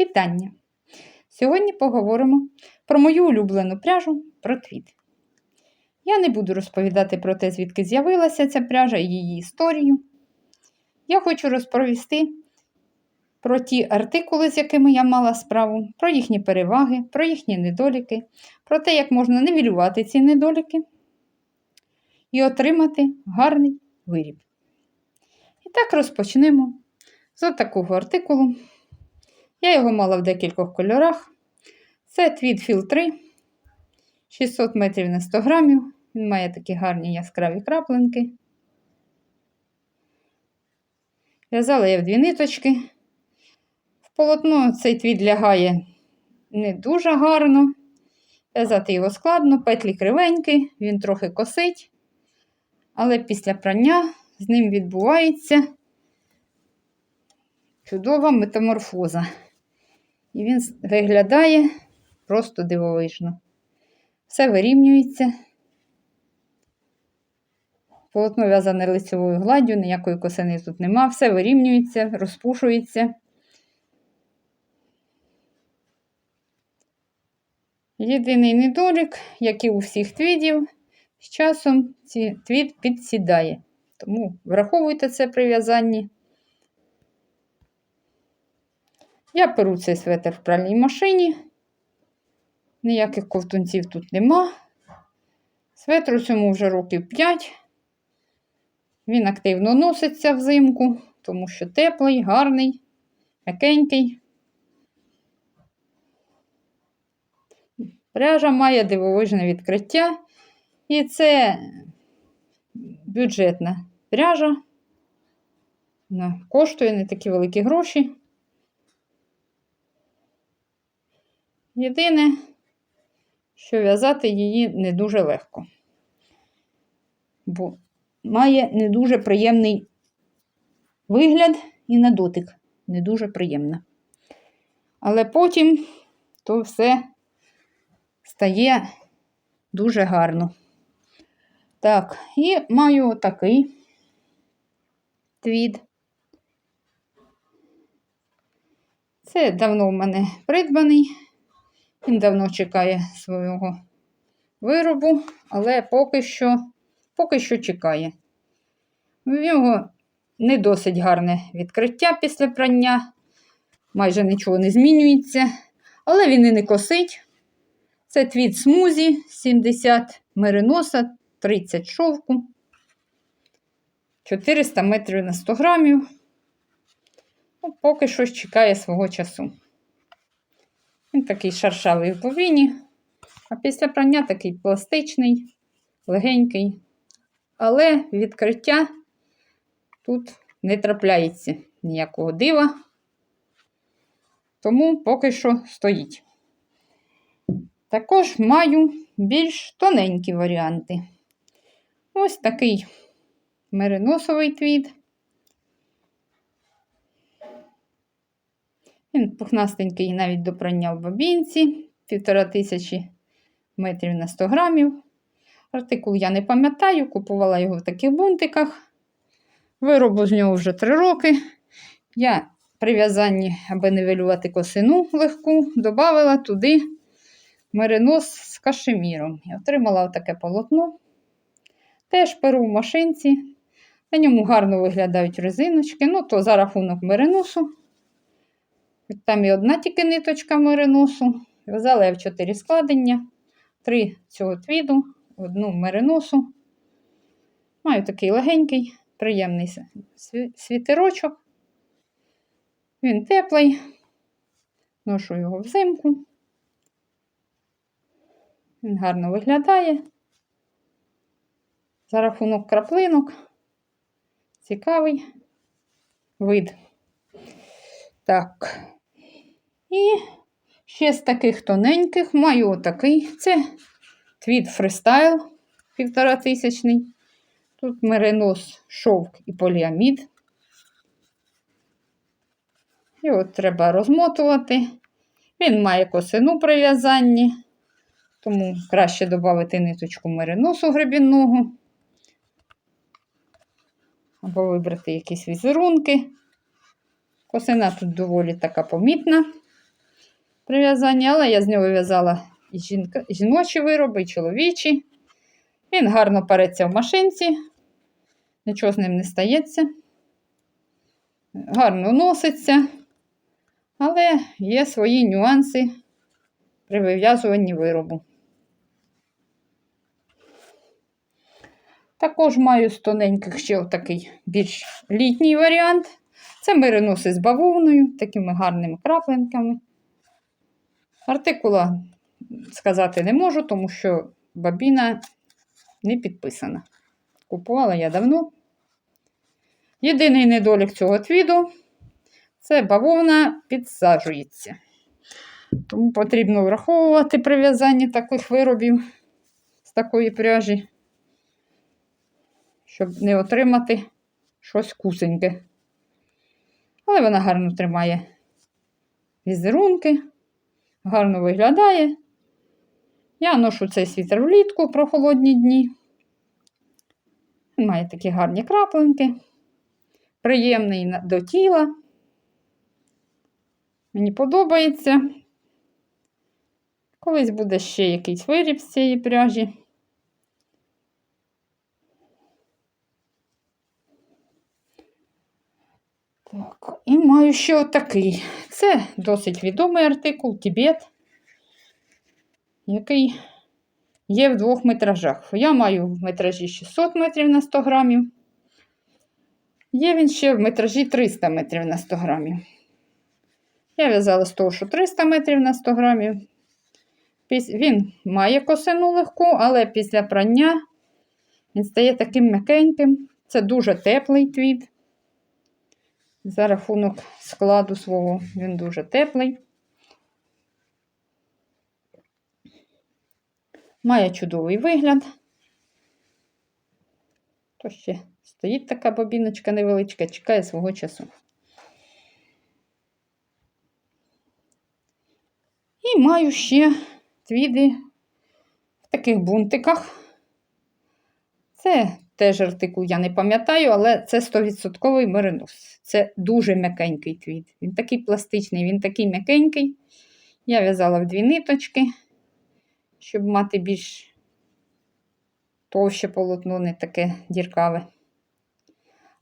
Вітання! Сьогодні поговоримо про мою улюблену пряжу про твіт. Я не буду розповідати про те, звідки з'явилася ця пряжа і її історію. Я хочу розповісти про ті артикули, з якими я мала справу, про їхні переваги, про їхні недоліки, про те, як можна нивелювати ці недоліки і отримати гарний виріб. І так розпочнемо з такого артикулу. Я його мала в декількох кольорах. Це твіт філ 3, 600 метрів на 100 грамів. Він має такі гарні яскраві краплинки. В'язала я в дві ниточки. В полотно цей твіт лягає не дуже гарно. В'язати його складно, петлі кривенькі, він трохи косить, але після прання з ним відбувається чудова метаморфоза. І він виглядає просто дивовижно. Все вирівнюється. Полотно в'язане лицевою гладдю, ніякої косини тут нема, все вирівнюється, розпушується. Єдиний недолік, як і у всіх твідів, з часом твід підсідає. Тому враховуйте це при в'язанні. Я перу цей светр в пральній машині. Ніяких ковтунців тут нема. Светру цьому вже років 5. Він активно носиться взимку, тому що теплий, гарний, м'якенький. Пряжа має дивовижне відкриття. І це бюджетна пряжа. Вона коштує не такі великі гроші. Єдине, що в'язати її не дуже легко, бо має не дуже приємний вигляд і на дотик не дуже приємна. Але потім то все стає дуже гарно. Так, і маю такий твід. Це давно в мене придбаний. Він давно чекає свого виробу, але поки що поки що чекає. В нього не досить гарне відкриття після прання, майже нічого не змінюється, але він і не косить. Це твіт смузі 70 мериноса, 30 шовку, 400 метрів на 100 грамів. Ну, Поки що чекає свого часу. Він такий шаршавий в повіні, а після прання такий пластичний, легенький. Але відкриття тут не трапляється ніякого дива, тому поки що стоїть. Також маю більш тоненькі варіанти. Ось такий мериносовий твіт. Він пухнастенький навіть до прання в бабінці, півтора тисячі метрів на 100 грамів. Артикул я не пам'ятаю, купувала його в таких бунтиках. Виробу з нього вже 3 роки. Я при в'язанні, аби нивелювати косину легку, додала туди меринос з кашеміром. І отримала таке полотно. Теж перу в машинці. На ньому гарно виглядають резиночки. Ну, то за рахунок мериносу. Там і одна тільки ниточка мериносу. В'язала я в 4 складення, 3 цього твіду, одну мериносу. Маю такий легенький, приємний світерочок. Він теплий, ношу його взимку. Він гарно виглядає. За рахунок краплинок. Цікавий вид. Так. І ще з таких тоненьких маю отакий. Це твіт фристайл півтора тисячний. Тут меринос, шовк і поліамід. І от треба розмотувати. Він має косину при в'язанні, тому краще додати ниточку мериносу гребінного. Або вибрати якісь візерунки. Косина тут доволі така помітна. При в'язанні, але я з нього в'язала і жіночі вироби, і чоловічі. Він гарно переться в машинці, нічого з ним не стається. Гарно носиться, але є свої нюанси при вив'язуванні виробу. Також маю з тоненьких ще отакий більш літній варіант. Це мериноси з бавовною, такими гарними краплинками. Артикула сказати не можу, тому що бабіна не підписана. Купувала я давно. Єдиний недолік цього твіду це бавовна підсаджується. Тому потрібно враховувати при в'язанні таких виробів з такої пряжі, щоб не отримати щось кусеньке. Але вона гарно тримає візерунки, гарно виглядає. Я ношу цей світер влітку про холодні дні. Він має такі гарні краплинки, приємний до тіла. Мені подобається. Колись буде ще якийсь виріб з цієї пряжі. Так, і маю ще отакий. Це досить відомий артикул Тібет, який є в двох метражах. Я маю в метражі 600 метрів на 100 грамів. Є він ще в метражі 300 метрів на 100 грамів. Я в'язала з того, що 300 метрів на 100 грамів. Він має косину легку, але після прання він стає таким м'якеньким. Це дуже теплий твіт. За рахунок складу свого він дуже теплий. Має чудовий вигляд. То ще стоїть така бобіночка невеличка, чекає свого часу. І маю ще твіди в таких бунтиках. Це теж артикул, я не пам'ятаю, але це 100% меринос. Це дуже м'якенький твід. Він такий пластичний, він такий м'якенький. Я в'язала в дві ниточки, щоб мати більш товще полотно, не таке діркаве.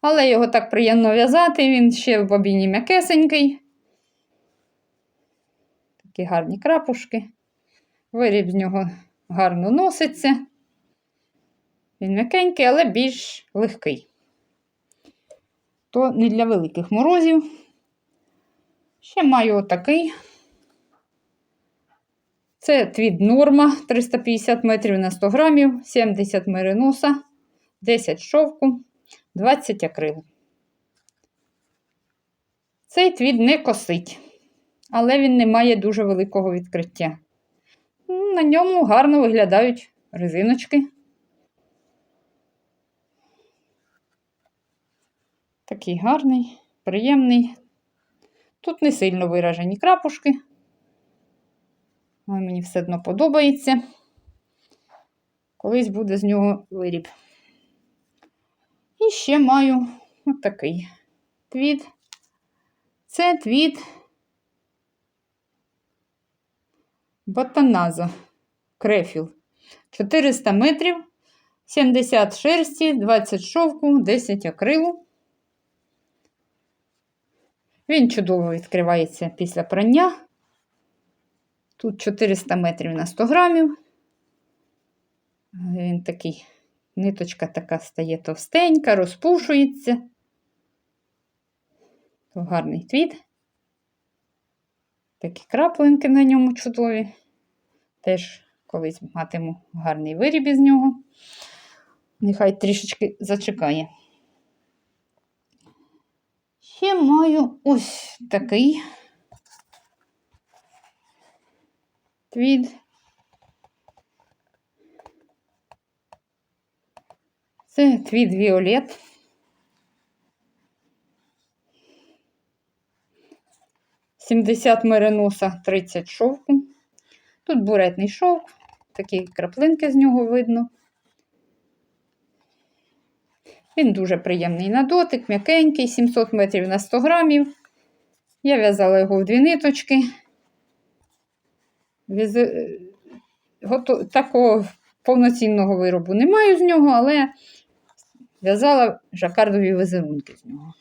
Але його так приємно в'язати, він ще в бобіні м'якесенький. Такі гарні крапушки. Виріб з нього гарно носиться. Він м'якенький, але більш легкий. То не для великих морозів. Ще маю отакий. Це твід норма 350 метрів на 100 грамів, 70 мериноса, 10 шовку, 20 акрилу. Цей твід не косить, але він не має дуже великого відкриття. На ньому гарно виглядають резиночки. Такий гарний, приємний. Тут не сильно виражені крапушки. Але мені все одно подобається. Колись буде з нього виріб. І ще маю отакий твіт. Це твіт Ботаназо Крефіл. 400 метрів, 70 шерсті, 20 шовку, 10 акрилу. Він чудово відкривається після прання. Тут 400 метрів на 100 грамів. Він такий, ниточка така стає товстенька, розпушується. Гарний твіт. Такі краплинки на ньому чудові. Теж колись матиму гарний виріб із нього. Нехай трішечки зачекає. Ще маю ось такий твід. Це твід Віолет. Сімдесят мериноса, 30 шовку. Тут буретний шовк, такі краплинки з нього видно. Він дуже приємний на дотик, м'якенький, 700 метрів на 100 грамів. Я в'язала його в дві ниточки. Візи- гото- Такого повноцінного виробу не маю з нього, але в'язала жакардові візерунки з нього.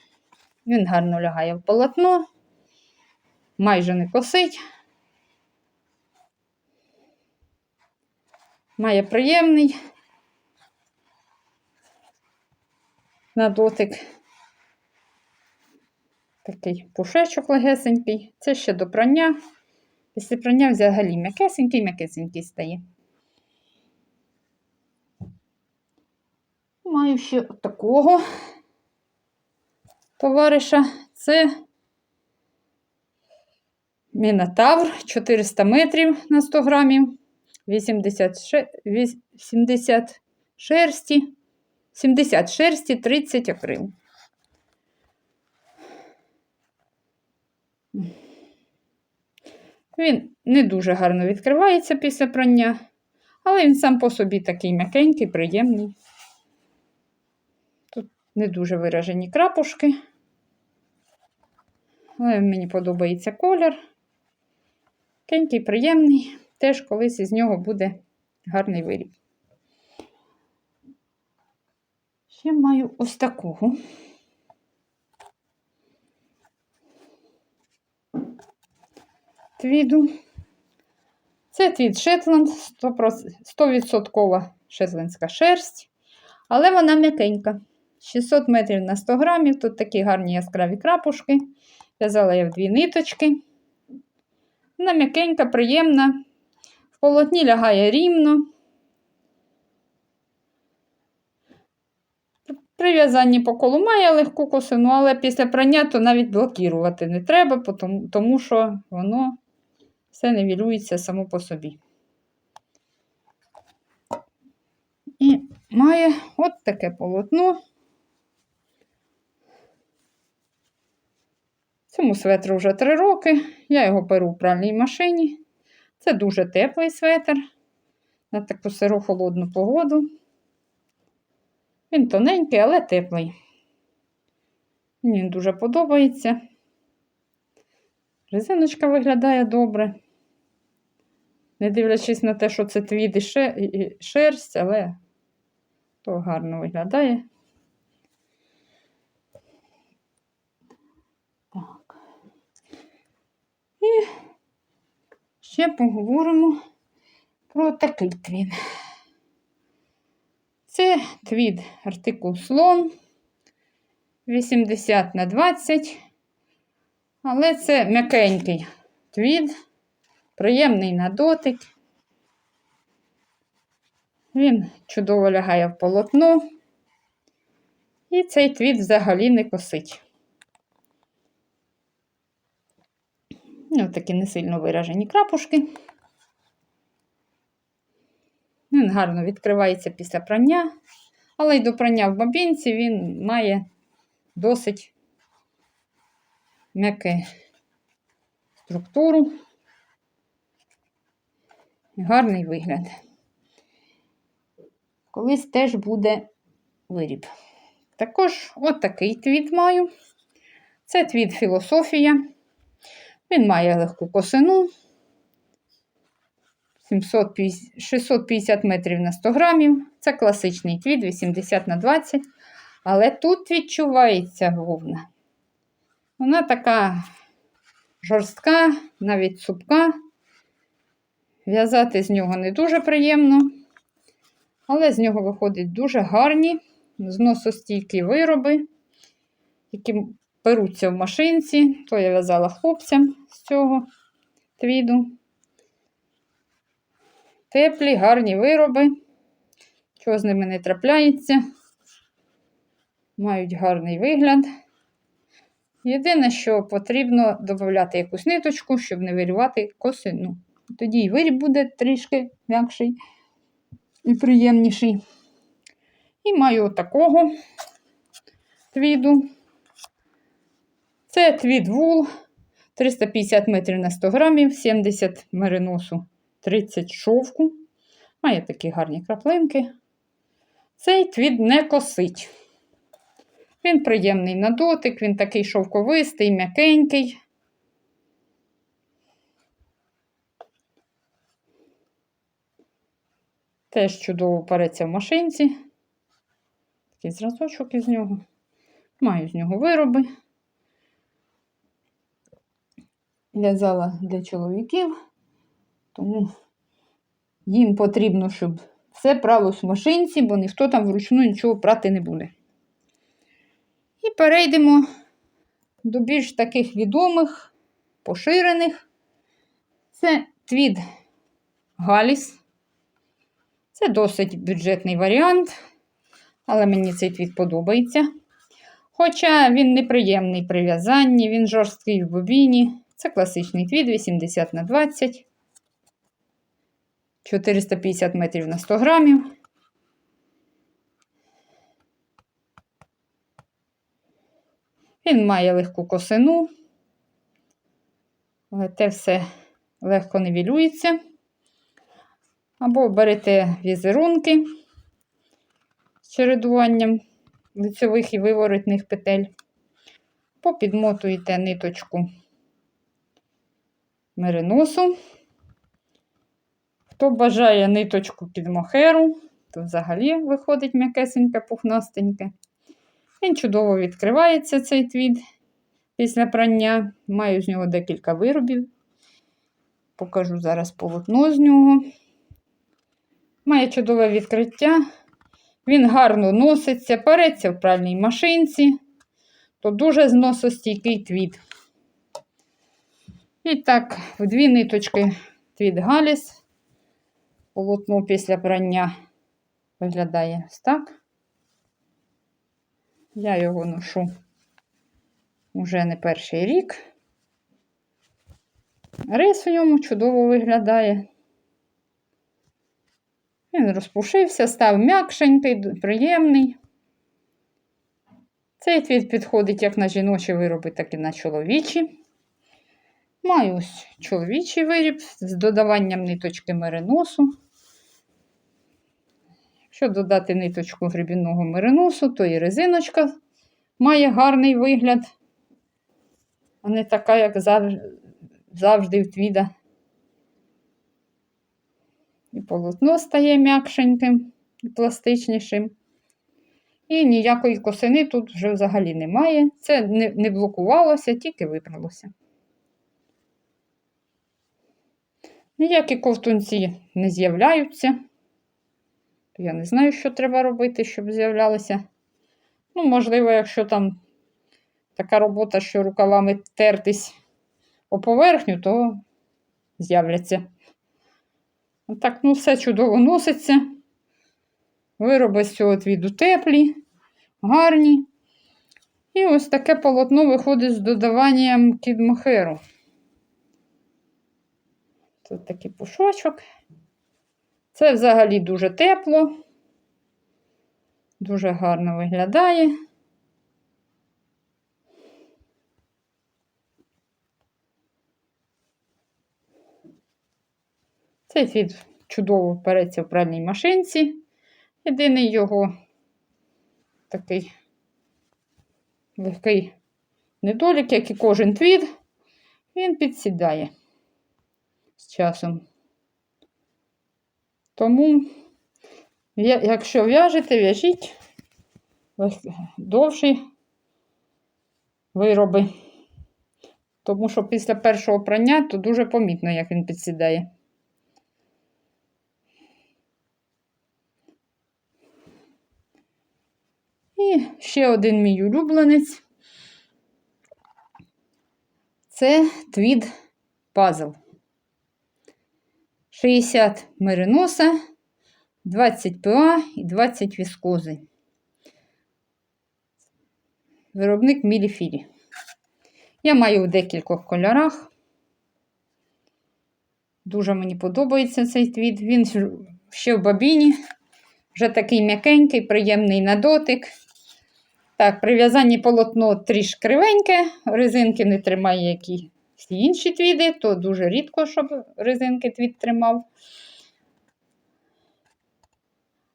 Він гарно лягає в полотно, майже не косить. Має приємний на дотик. Такий пушечок легесенький. Це ще до прання. Після прання взагалі м'якесенький, м'якесенький стає. Маю ще такого товариша. Це Мінотавр 400 метрів на 100 грамів, 80, ше- віс- 70 шерсті, 70 шерсті, 30 акрил. Він не дуже гарно відкривається після прання, але він сам по собі такий м'якенький, приємний. Тут не дуже виражені крапушки. Але мені подобається колір. Кенький, приємний. Теж колись із нього буде гарний виріб. Ще маю ось такого. Твіду. Це твід Шетланд, 100% шетландська шерсть, але вона м'якенька. 600 метрів на 100 грамів. Тут такі гарні яскраві крапушки. В'язала я в дві ниточки. Вона м'якенька, приємна. В полотні лягає рівно. При в'язанні по колу має легку косину, але після прання то навіть блокувати не треба, тому, що воно все нівелюється само по собі. І має от таке полотно. Цьому светру вже три роки. Я його перу в пральній машині. Це дуже теплий светр на таку сиру холодну погоду. Він тоненький, але теплий. Мені дуже подобається. Резиночка виглядає добре. Не дивлячись на те, що це твід і шерсть, але то гарно виглядає. Так. І ще поговоримо про такий твід. Це твід артикул слон 80 на 20. Але це м'якенький твід, приємний на дотик. Він чудово лягає в полотно. І цей твід взагалі не косить. Ось такі не сильно виражені крапушки. Він гарно відкривається після прання, але й до прання в бабінці він має досить м'яку структуру. Гарний вигляд. Колись теж буде виріб. Також от такий твіт маю. Це твіт філософія. Він має легку косину. 750 650 метрів на 100 грамів. Це класичний твіт 80 на 20. Але тут відчувається вовна. Вона така жорстка, навіть цупка. В'язати з нього не дуже приємно, але з нього виходять дуже гарні, зносостійкі вироби, які беруться в машинці. То я в'язала хлопцям з цього твіду. Теплі, гарні вироби. Чого з ними не трапляється. Мають гарний вигляд. Єдине, що потрібно додати якусь ниточку, щоб не вирівати косину. Тоді і виріб буде трішки м'якший і приємніший. І маю такого твіду. Це твід вул 350 метрів на 100 грамів, 70 мериносу, 30 шовку. Має такі гарні краплинки. Цей твід не косить. Він приємний на дотик, він такий шовковистий, м'якенький. Теж чудово переться в машинці. Такий зразочок із нього. Маю з нього вироби. В'язала для чоловіків, тому їм потрібно, щоб все пралось в машинці, бо ніхто там вручну нічого прати не буде. І перейдемо до більш таких відомих, поширених. Це твід Галіс. Це досить бюджетний варіант, але мені цей твіт подобається. Хоча він неприємний при в'язанні, він жорсткий в бобіні. Це класичний твід 80 на 20, 450 метрів на 100 грамів. Він має легку косину, але те все легко нивелюється. Або берете візерунки з чередуванням лицьових і виворотних петель, попідмотуєте ниточку мериносу. Хто бажає ниточку під мохеру, то взагалі виходить м'якесеньке, пухнастеньке. Він чудово відкривається, цей твід після прання. Маю з нього декілька виробів. Покажу зараз полотно з нього. Має чудове відкриття. Він гарно носиться, переться в пральній машинці, то дуже зносостійкий твід. І так, в дві ниточки твід Галіс. Полотно після прання виглядає ось так. Я його ношу вже не перший рік. Рис у ньому чудово виглядає. Він розпушився, став м'якшенький, приємний. Цей твіт підходить як на жіночі вироби, так і на чоловічі. Маю ось чоловічий виріб з додаванням ниточки мериносу. Якщо додати ниточку гребінного мериносу, то і резиночка має гарний вигляд, а не така, як завжди в твіда. І полотно стає м'якшеньким і пластичнішим. І ніякої косини тут вже взагалі немає. Це не, блокувалося, тільки випралося. Ніякі ковтунці не з'являються. Я не знаю, що треба робити, щоб з'являлися. Ну, можливо, якщо там така робота, що рукавами тертись по поверхню, то з'являться. Так, ну, все чудово носиться. Вироби з цього твіду теплі, гарні. І ось таке полотно виходить з додаванням кідмохеру. Тут такий пушочок. Це взагалі дуже тепло, дуже гарно виглядає. Цей фід чудово переться в пральній машинці. Єдиний його такий легкий недолік, як і кожен твід, він підсідає з часом. Тому, якщо в'яжете, в'яжіть довші вироби. Тому що після першого прання то дуже помітно, як він підсідає. І ще один мій улюбленець. Це твід пазл. 60 мериноса, 20 ПА і 20 віскози. Виробник Міліфілі. Я маю в декількох кольорах. Дуже мені подобається цей твіт. Він ще в бабіні, вже такий м'якенький, приємний на дотик. Так, при в'язанні полотно трішки кривеньке, резинки не тримає, які всі інші твіди, то дуже рідко, щоб резинки твід тримав.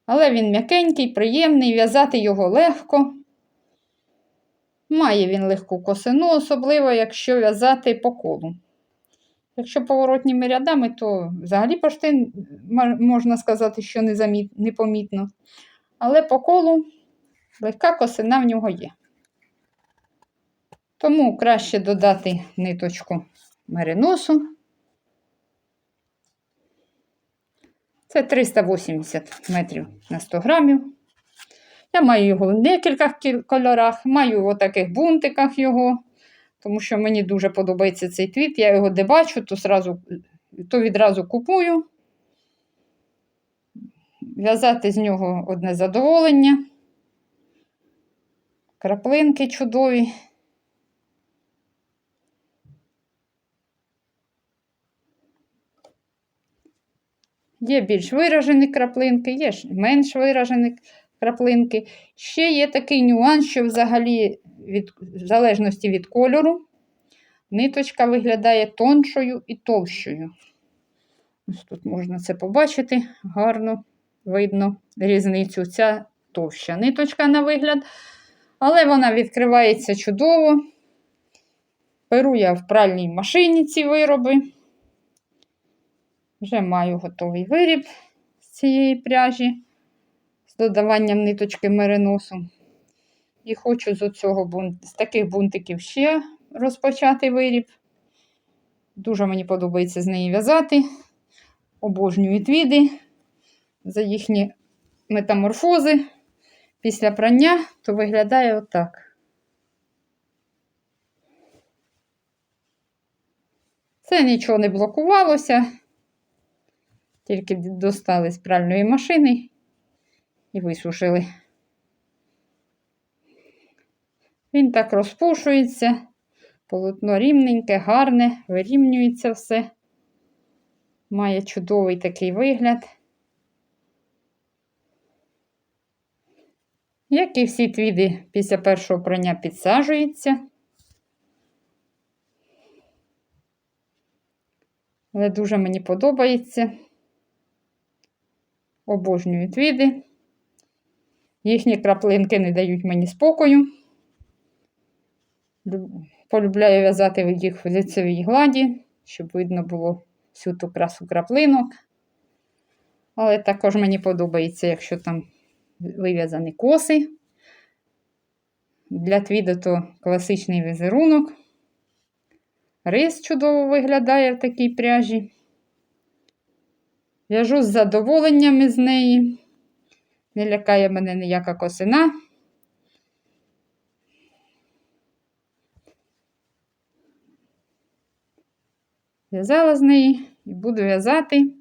Але він м'якенький, приємний, в'язати його легко. Має він легку косину, особливо, якщо в'язати по колу. Якщо поворотніми рядами, то взагалі пошти можна сказати, що непомітно. Але по колу легка косина в нього є. Тому краще додати ниточку мериносу. Це 380 метрів на 100 грамів. Я маю його в декількох кольорах, маю в таких бунтиках його, тому що мені дуже подобається цей твіт. Я його де бачу, то, сразу, то відразу купую. В'язати з нього одне задоволення. Краплинки чудові. Є більш виражені краплинки, є менш виражені краплинки. Ще є такий нюанс, що взагалі від, в залежності від кольору ниточка виглядає тоншою і товщою. Ось тут можна це побачити, гарно видно різницю. Ця товща ниточка на вигляд, але вона відкривається чудово. Беру я в пральній машині ці вироби. Вже маю готовий виріб з цієї пряжі з додаванням ниточки мериносу. І хочу з, оцього з таких бунтиків ще розпочати виріб. Дуже мені подобається з неї в'язати. Обожнюю твіди за їхні метаморфози. Після прання то виглядає отак. Це нічого не блокувалося. Тільки достали з пральної машини і висушили. Він так розпушується, полотно рівненьке, гарне, вирівнюється все. Має чудовий такий вигляд. Як і всі твіди після першого прання підсаджуються. Але дуже мені подобається. Обожнюю твіди. Їхні краплинки не дають мені спокою. Полюбляю в'язати їх в лицевій гладі, щоб видно було всю ту красу краплинок. Але також мені подобається, якщо там вив'язані коси. Для твіду то класичний візерунок. Рис чудово виглядає в такій пряжі. В'яжу з задоволенням із неї. Не лякає мене ніяка косина. В'язала з неї і буду в'язати.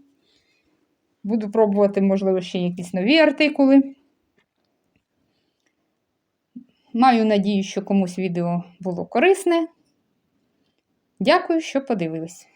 Буду пробувати, можливо, ще якісь нові артикули. Маю надію, що комусь відео було корисне. Дякую, що подивились.